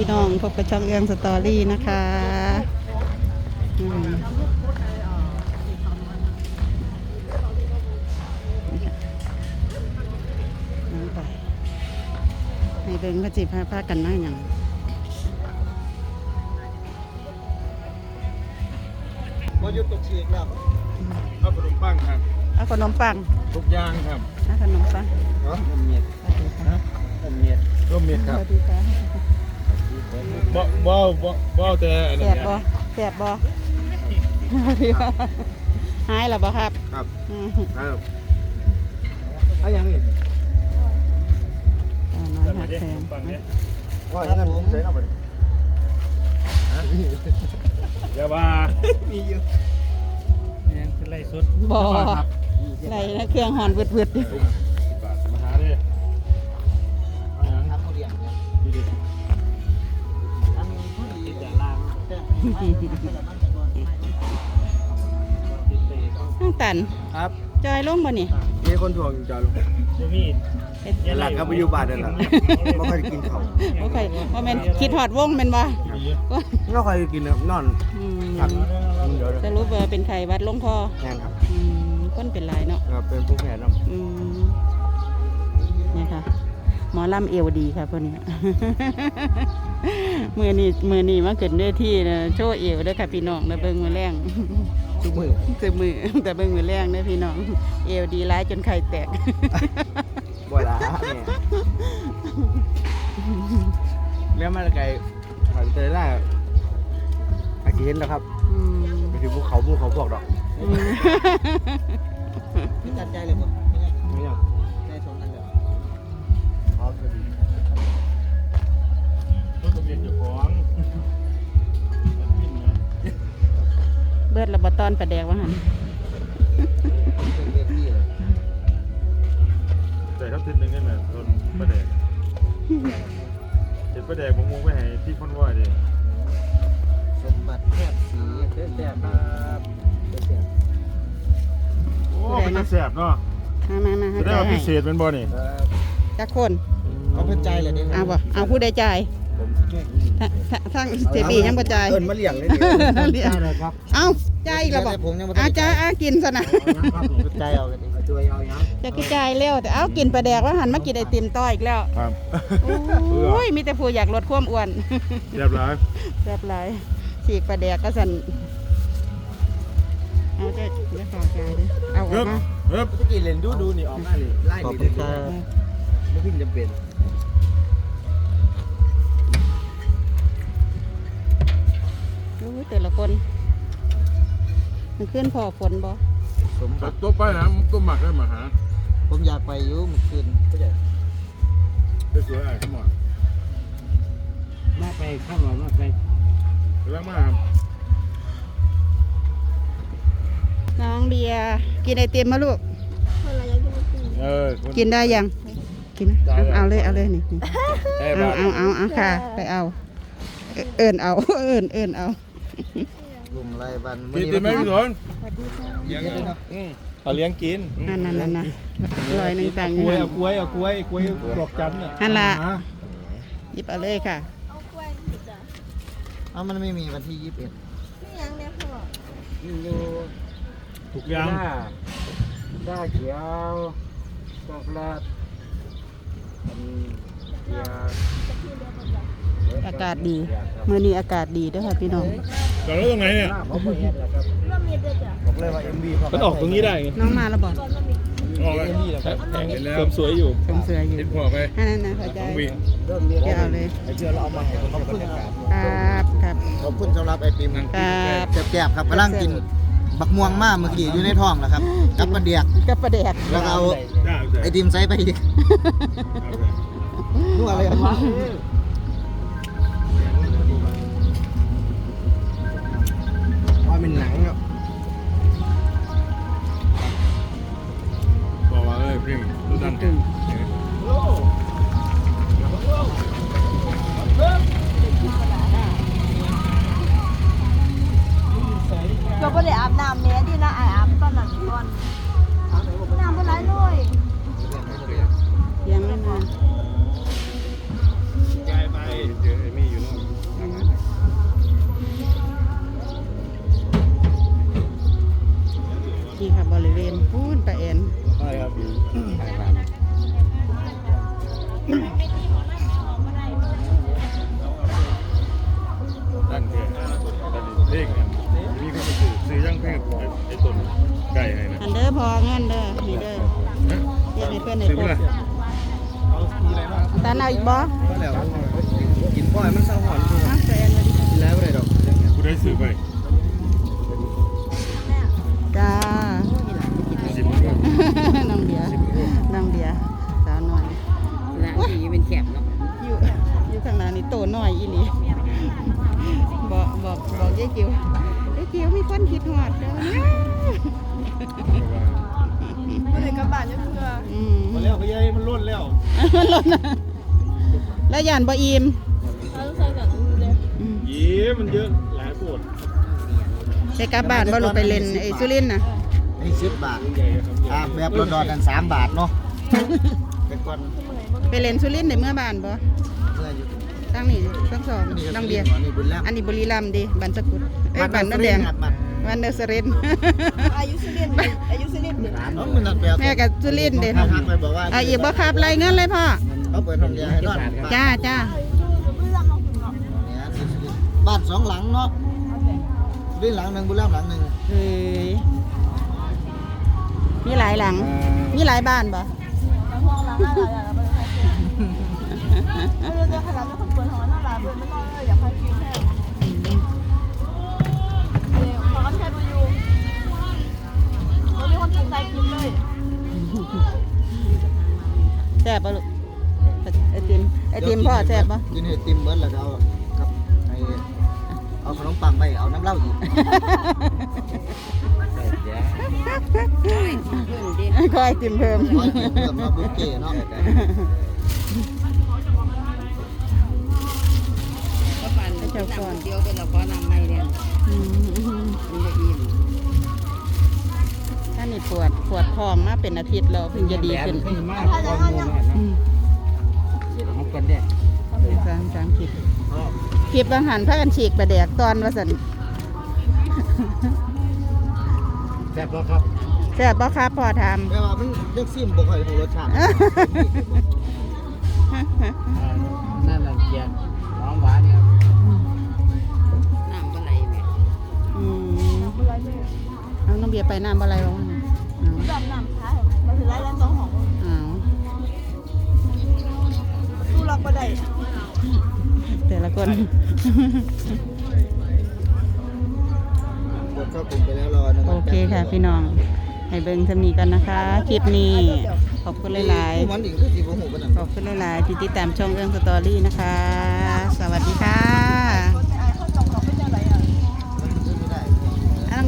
พี่น้องพบกับช่องเอื้องสตอรี่นะคะอืมน้ำไปในเบิ้งพระจีพาพากันมาอย่างพอหยุดตกฉีกแล้วเอาขนมปังครับเอาขนมปังทุกอย่างครับเอาขนมปังเนาะผมเมียดนะผมเมียดร่วมเม็ดสครับวัสดีค่ะ บ่บ่บ่บ่แต่อันแสนี้บบ่แสบบ่สวัสดีค่ะหายแล้วบ่ครับครับอืมครับเอาอย่างนี้อ่าน้อยหักแพงปังเนี่ยว่าอย่างนั้นผมใส่เอาไปอย่าว่ามีอยู่เนี่ยเป็นไรสุดบ่ครับไรนะเครื่องหอนวืดๆอยู่ ต่น้องตันครับจอยลงบ่นี่มีคนถ่วงอยู่จ้าลุงเดี๋ยวมีเป็นหลักครับไปอยู่บ้านนั่นแหละไม่ค่อยได้กินเขาวโอเคว่าแม่นคิดฮอดวงแม่นบ่ก็ไม่ค่อยได้กินครับนอนอืมผักเดี๋ยวสรุปว่าเป็นไข้หวัดลงคอแห้งครับอืมคนเป็นหลายเนาะครับเป็นผู้แพ้น้ำอืมเนี่ยค่ะ หมอลำเอวดีค่ะพวกนี้มือนี้มือนี้มาเกิดด้วยที่นะโชว์เอวเด้อค่ะพี่น้องนะเบิ่งมือแรงทุกมือแต่มือแต่เบิ่งมือแรงเด้อพี่น้อง เอวดีร้ายจนไข่แตกบ่ละเนี่ยเลี้ยงมาไกลผ่านเตยล่าอากิเห็นแล้วครับอืมไปถึงภูเขาภูเขาพวกดอก ดระบตอนประแดกว่าหันเป็นเวทีเลยแต่เขาติดหนึงนั่นน่ะต้นประแดกเห็นประแดกบงมงไปให้ที่คอนวอยดิสมบัติแทบสีเต้แต้ครับเต้แต้โอ้เป็นตาแสบเนาะมามามาให้จะได้จ่ายว่าให้พิเศษเป็นบ่นี่ ครับ จักคนเอาเพื่อใจเลยเนี่ยเอาบ่เอาผู้ใดจ่ายผม ทั้งทั้งทั้งเจบียังบ่จ่ายเอินมาเลี้ยงเลยดิเรียกเลยครับเอาจ่ายอีกแล้วบ่ผมยังไม่อาจ่ายอากินซะนะใจเอากันดิช่วยเอายังจะกินจ่ายเร็วแต่เอากินประแดกว่าหันมากินไอติมต่ออีกแล้วครับโอ้ยมีแต่ผู้อยากลดความอ้วนเรียบร้อยแซ่บหลายฉีกประแดกก็สั่นเอาจะจะขอจ่ายเด้อเอาออเฮ้กบมาเฮ้บตะกี้เล่นดูดูนี่ออกมาเลยไล่ขอบนี่คุณเลยครับไม่พิมจะเป็น แต่ละคนมันขึ้นพอฝนบ่สมบัติตัวไปนะตัวหมักได้มาหาผมอยากไปอยู่เมื่อคืนก็จะได้สวยอะขึ้นมามาไปข้ามมาไปกำลังมาครับน้องเบียร์กินไอติมมาลูกเออคนกินได้ยังกินเอาเอาเลยเอาเลยนี่นี่เอ้ยเอาบ้าเอาเอาเอาค่ะ ไปเอา เอิญเอาเอิญเอิญเอา ลุงไรบันกินติดไหมพี่สนเลี้ยงเขาเลี้ยงกินนั่นนั่นนั่นนะลอยหนึ่งตังค์กล้วยหัเอานกล้วยเอากล้วยกล้วยดอกจันทร์น่ะนั่นล่ะหยิบเอาเลยค่ะเอามันไม่มีวันที่ยี่สิบเอ็ดอยู่ถูกยังหน้าเขียวช็อกโกแลตอันเขียว อากาศดีเมื่อนี้อากาศดีเด้วยค่ะพี่น้องจอดรถตรงไหนเนี่ยผมไม่เห็นแล้วครับบอกเลยว่า MV มันออกตรงนี้ได้ไงน้องมาแล้วบอกออกเลยแพงแล้วสวยอยู่สมเสืออยู่เห็นพอไปอันนั้นนะเข้าใจต้องวิ่งเริ่มมีเดี๋ยวเอาเลยไอ้เชื่อเราเอามาให้เขาบรรยากาศครับครับขอบคุณสำหรับไอติมครับแซ่บๆครับกำลังกินบักม่วงมากเมื่อกี้อยู่ในท้องแล้วครับกับกระเดียกกับประเดกแล้วก็เอาได้ไอติมใส่ไปอีก นัวเลยครับว่ ไอ้ไอ้ต้นไก่ให้นะอันเด้อพอเงินเด้อนี่เด้อฮะเรียกให้เพื่อนในถึงพวกละเอามีอะไรบ้างตาเอาอีกบ่ก็แล้วกินพ่อยมันเศร้าหอนอะใส่อันมาดิกินแล้วอะไรดอกกูได้ซื้อไปจ้าสิบมันก็น้องเบียร์น้องเบียร์สาวน้อยร้านนี้เป็นแคบเนาะอยู่อยู่ข้างหน้านี่โตน้อยอีหลี บอกบอกบอกยายจิ๋วยายจิ๋วมีคนคิดฮอดเด้อบ่ได้กลับบ้านจังเทื่ออืมมาแล้วพี่ใหญ่มันล้นแล้วมันลดนะแล้วยานบ่อิ่มเอาใส่กันเลยอืมยี่มันเยอะหลายปวดได้กลับบ้านบ่ลงไปเล่นไอ้สุรินทร์น่ะให้สิบบาทใหญ่ครับอ่าแบบรถดอนกันสามบาทเนาะเป็นก้อนไปเล่นสุรินทร์ได้เมื่อบ้านบ่เมื่ออยู่ ทั้งนี้ทั้งสองน้องเบียร์ นี่บุญแล้วอันนี้บุรีรัมย์ดิบันสกุลเอ้ยบันน้ำแดงบัตรวันเดอร์สเรน อายุสุรินทร์อายุสุรินทร์เอ้ามันนัดแปลแม่กับสุรินทร์เด้ทักไปบอกว่าอะอีกบ่ครับรายเงินเลยพ่อ เขาเปิดห้องเรียนให้รอดจ้าจ้าบ้านสองหลังเนาะบุรีหลังหนึ่งบุรีรัมย์หลังหนึ่งเฮ้ยมีหลายหลัง มีหลายบ้านบ่ห้องร้านอะไรอ่ะไม่รู้จะขนาดนั้นคนเปิดห้องร้านอะไรไม่ต้องเลยอยากไปกินแค่เดี๋ยวขอแค่ดูอยู่มันมีคนตั้งใจกินเลยแซ่บป่ะลูกไอติมไอติมพ่อแซ่บป่ะกินไอติมเบิร์ดแล้วก็เอากับไอเอาขนมปังไปเอาน้ำเหล้าอีกขอไอติมเพิ่มร้อยเพิ่มเพิ่มเนาะบุฟเฟ่ต์เนาะ จ้าก่อนเดียวเป็นเราก็นำไม่เนี่ยมันจะอิ่มถ้านี่ปวดปวดท้องมาเป็นอาทิตย์แล้วเพิ่งจะดีขึ้นมากข้อมูลนะอืมเอากันเนี่ยสามสามคลิปคลิปบางหันพากันฉีกประแดกตอนว่าสันแซ่บแล้วครับแซ่บบ่ครับพอทแต่ว่ามันเลือกซิมบ่ค่อยรู้รสชาติ ไปน้ำอะไรบ้างวะเนี่ยดำน้ำท้ายมันถือไล่แล้วสองของอ้าวตู้รักปลาไหลแต่ละคนกดเข้ากลุ่มไปแล้วรอหนึ่งโอเคค่ะพี่น้อง ให้เบิ่งทำนี้กันนะคะ คลิปนี้ ขอบคุณหลายผู้มันอีกคือสิบ่ฮู้ปานนั้นๆขอบคุณหลายๆที่ติดตามช่องเรื่องสตอรี่นะคะ สวัสดีค่ะ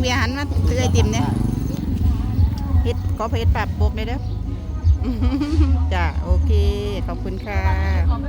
เบียหันมาซื้อไอติมเนี่ยเฮ็ดขอเพจปรับปกเลยเด้อจ้ะโอเค ขอบคุณค่ะ